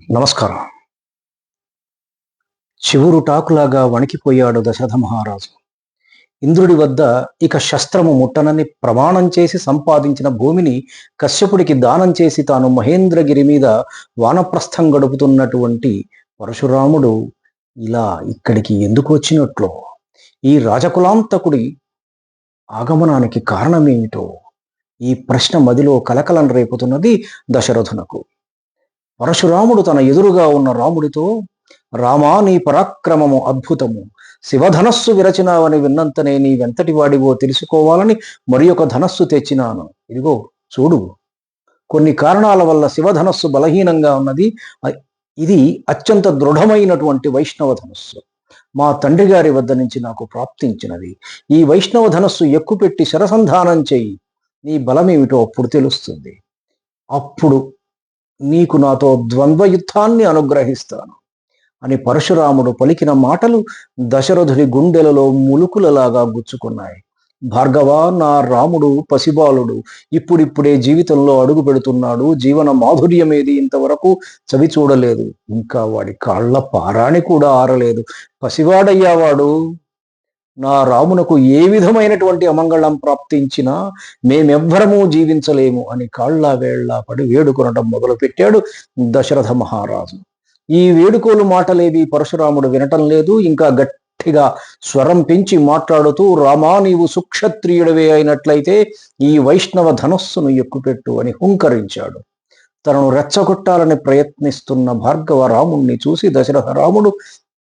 నమస్కారం. చివురు టాకులాగా వణికిపోయాడు దశరథ మహారాజు ఇంద్రుడి వద్ద ఇక శస్త్రము ముట్టనని ప్రమాణం చేసి సంపాదించిన భూమిని కశ్యపుడికి దానం చేసి తాను మహేంద్రగిరి మీద వానప్రస్థం గడుపుతున్నటువంటి పరశురాముడు ఇలా ఇక్కడికి ఎందుకు వచ్చినట్లు? ఈ రాజకులాంతకుడి ఆగమనానికి కారణమేమిటో? ఈ ప్రశ్న మదిలో కలకలం రేపుతున్నది దశరథునకు. పరశురాముడు తన ఎదురుగా ఉన్న రాముడితో రామా నీ పరాక్రమము అద్భుతము. శివధనస్సు విరచినావని విన్నంతనే నీ వెంతటి వాడివో తెలుసుకోవాలని మరి ఒక ధనస్సు తెచ్చినాను. ఇదిగో చూడు. కొన్ని కారణాల వల్ల శివధనస్సు బలహీనంగా ఉన్నది. ఇది అత్యంత దృఢమైనటువంటి వైష్ణవ ధనస్సు. మా తండ్రి గారి వద్ద నుంచి నాకు ప్రాప్తించినది. ఈ వైష్ణవ ధనస్సు ఎక్కుపెట్టి శరసంధానం చేయి. నీ బలమేమిటో అప్పుడు తెలుస్తుంది. అప్పుడు నీకు నాతో ద్వంద్వ యుద్ధాన్ని అనుగ్రహిస్తాను. అని పరశురాముడు పలికిన మాటలు దశరథుడి గుండెలలో ములుకులలాగా గుచ్చుకున్నాయి. భార్గవ నా రాముడు పసిబాలుడు ఇప్పుడిప్పుడే జీవితంలో అడుగు పెడుతున్నాడు. జీవన మాధుర్యమేది ఇంతవరకు చవి చూడలేదు. ఇంకా వాడి కాళ్ళ పారాణి కూడా ఆరలేదు. పసివాడయ్యావాడు? నా రామునకు ఏ విధమైనటువంటి అమంగళం ప్రాప్తించినా మేమెవ్వరము జీవించలేము అని కాళ్ళ వేళ్ళా పడి వేడుకొనడం మొదలుపెట్టాడు దశరథ మహారాజు. ఈ వేడుకోలు మాటలేవి పరశురాముడు వినటం లేదు. ఇంకా గట్టిగా స్వరం పెంచి మాట్లాడుతూ రామా నీవు సుక్షత్రియుడవే అయినట్లయితే ఈ వైష్ణవ ధనస్సును ఎక్కుపెట్టు అని హుంకరించాడు. తనను రెచ్చగొట్టాలని ప్రయత్నిస్తున్న భార్గవ రాముణ్ణి చూసి దశరథ రాముడు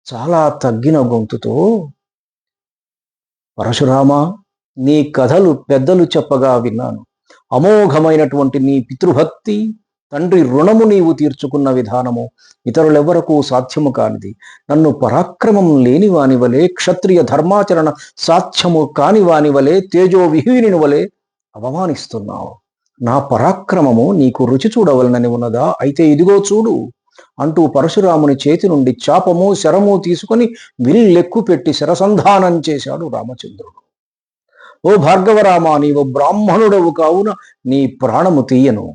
చాలా తగ్గిన గొంతుతో పరశురామ నీ కథలు పెద్దలు చెప్పగా విన్నాను. అమోఘమైనటువంటి నీ పితృభక్తి తండ్రి రుణము నీవు తీర్చుకున్న విధానము ఇతరులెవరకు సాధ్యము కానిది. నన్ను పరాక్రమం లేని వానివలే క్షత్రియ ధర్మాచరణ సాధ్యము కాని వాని వలె తేజో విహీని వలె అవమానిస్తున్నావు. నా పరాక్రమము నీకు రుచి చూడవలనని ఉన్నదా? అయితే ఇదిగో చూడు. అంటూ పరశురాముని చేతి నుండి చాపము శరము తీసుకొని విల్లెక్కు పెట్టి శరసంధానం చేశాడు రామచంద్రుడు. ఓ భార్గవరామ నీవు బ్రాహ్మణుడవు కావున నీ ప్రాణము తీయను.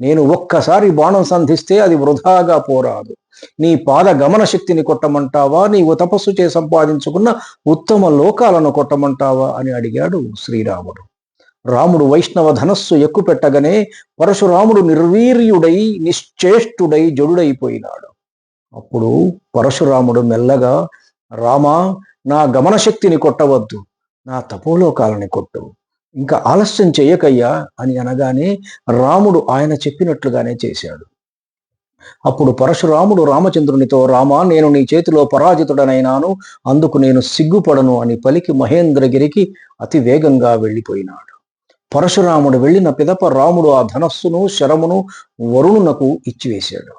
నేను ఒక్కసారి బాణం సంధిస్తే అది వృధాగా పోరాదు. నీ పాద గమన శక్తిని కొట్టమంటావా? నీవు తపస్సు చే సంపాదించుకున్న ఉత్తమ లోకాలను కొట్టమంటావా? అని అడిగాడు శ్రీరాముడు. రాముడు వైష్ణవ ధనస్సు ఎక్కుపెట్టగానే పరశురాముడు నిర్వీర్యుడై నిశ్చేష్టుడై జడుడైపోయినాడు. అప్పుడు పరశురాముడు మెల్లగా రామా నా గమన శక్తిని కొట్టవద్దు నా తపోలోకాలని కొట్టు ఇంకా ఆలస్యం చేయకయ్యా అని అనగానే రాముడు ఆయన చెప్పినట్లుగానే చేశాడు. అప్పుడు పరశురాముడు రామచంద్రునితో రామా నేను నీ చేతిలో పరాజితుడనైనాను అందుకు నేను సిగ్గుపడను అని పలికి మహేంద్రగిరికి అతి వేగంగా వెళ్ళిపోయినాడు. పరశురాముడు వెళ్ళిన పిదప రాముడు ఆ ధనస్సును శరమును వరుణునకు ఇచ్చివేశాడు.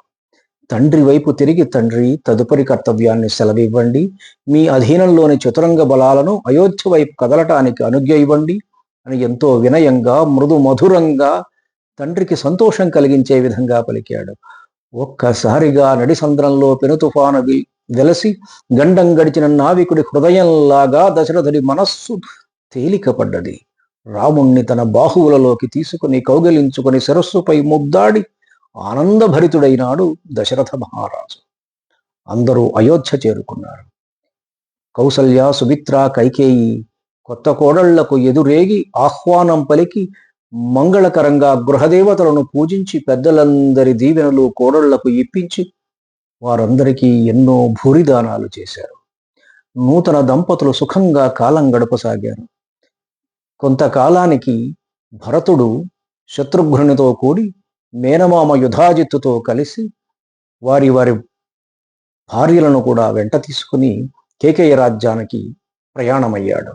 తండ్రి వైపు తిరిగి తండ్రి తదుపరి కర్తవ్యాన్ని సెలవివ్వండి. మీ అధీనంలోని చతురంగ బలాలను అయోధ్య వైపు కదలటానికి అనుజ్ఞ ఇవ్వండి. అని ఎంతో వినయంగా మృదు మధురంగా తండ్రికి సంతోషం కలిగించే విధంగా పలికాడు. ఒక్కసారిగా నడిసంద్రంలో పెను తుఫాను వెలసి గండం గడిచిన నావికుడి హృదయంలాగా దశరథుడి మనస్సు తేలికపడ్డది. రాముణ్ణి తన బాహువులలోకి తీసుకుని కౌగలించుకుని శిరస్సుపై ముద్దాడి ఆనందభరితుడైనాడు దశరథ మహారాజు. అందరూ అయోధ్య చేరుకున్నారు. కౌసల్య సుమిత్ర కైకేయి కొత్త కోడళ్ళకు ఎదురేగి ఆహ్వానం పలికి మంగళకరంగా గృహదేవతలను పూజించి పెద్దలందరి దీవెనలు కోడళ్ళకు ఇప్పించి వారందరికీ ఎన్నో భూరిదానాలు చేశారు. నూతన దంపతులు సుఖంగా కాలం గడపసాగారు. కొంతకాలానికి భరతుడు శత్రుఘ్నునితో కూడి మేనమామ యుధాజిత్తుతో కలిసి వారి వారి భార్యలను కూడా వెంట తీసుకుని కేకేయ రాజ్యానికి ప్రయాణమయ్యాడు.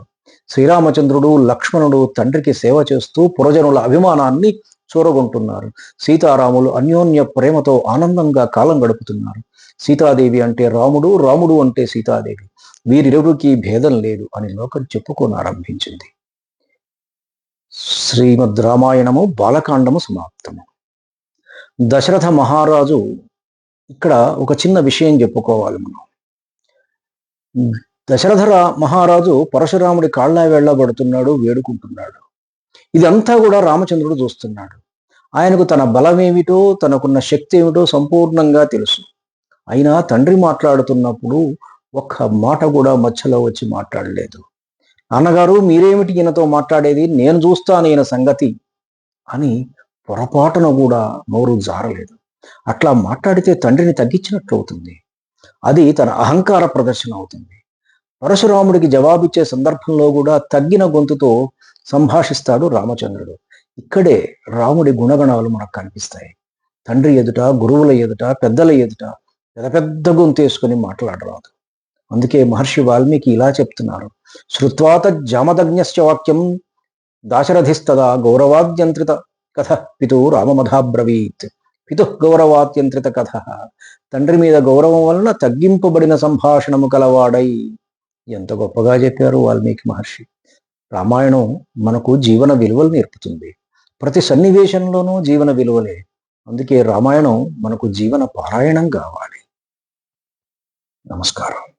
శ్రీరామచంద్రుడు లక్ష్మణుడు తండ్రికి సేవ చేస్తూ పురజనుల అభిమానాన్ని చూరగొంటున్నారు. సీతారాములు అన్యోన్య ప్రేమతో ఆనందంగా కాలం గడుపుతున్నారు. సీతాదేవి అంటే రాముడు రాముడు అంటే సీతాదేవి. వీరిరువురికి భేదం లేదు అని లోకం చెప్పుకోనారంభించింది. శ్రీమద్ రామాయణము బాలకాండము సమాప్తము. దశరథ మహారాజు ఇక్కడ ఒక చిన్న విషయం చెప్పుకోవాలి మనం. దశరథ రా- మహారాజు పరశురాముడి కాళ్ళ వెళ్ళబడుతున్నాడు వేడుకుంటున్నాడు. ఇదంతా కూడా రామచంద్రుడు చూస్తున్నాడు. ఆయనకు తన బలమేమిటో తనకున్న శక్తి ఏమిటో సంపూర్ణంగా తెలుసు. అయినా తండ్రి మాట్లాడుతున్నప్పుడు ఒక్క మాట కూడా మధ్యలో వచ్చి మాట్లాడలేదు. నాన్నగారు మీరేమిటి ఈయనతో మాట్లాడేది? నేను చూస్తాను ఈయన సంగతి అని పొరపాటున కూడా నోరు జారలేదు. అట్లా మాట్లాడితే తండ్రిని తగ్గించినట్లు అవుతుంది. అది తన అహంకార ప్రదర్శన అవుతుంది. పరశురాముడికి జవాబిచ్చే సందర్భంలో కూడా తగ్గిన గొంతుతో సంభాషిస్తాడు రామచంద్రుడు. ఇక్కడే రాముడి గుణగణాలు మనకు కనిపిస్తాయి. తండ్రి ఎదుట గురువుల ఎదుట పెద్దల ఎదుట పెద్ద పెద్ద గొంతు వేసుకుని మాట్లాడరాదు. అందుకే మహర్షి వాల్మీకి ఇలా చెప్తున్నారు. శృత్వాత జామదగ్ఞశ్చ వాక్యం దాశరథిస్తదా గౌరవాద్యంత్రిత కథ. పితు రామమధాబ్రవీత్. పితు గౌరవాత్యంత్రిత కథ. తండ్రి మీద గౌరవం వలన తగ్గింపబడిన సంభాషణము కలవాడై. ఎంత గొప్పగా చెప్పారు వాల్మీకి మహర్షి. రామాయణం మనకు జీవన విలువలు నేర్పుతుంది. ప్రతి సన్నివేశంలోనూ జీవన విలువలే. అందుకే రామాయణం మనకు జీవన పారాయణం కావాలి. నమస్కారం.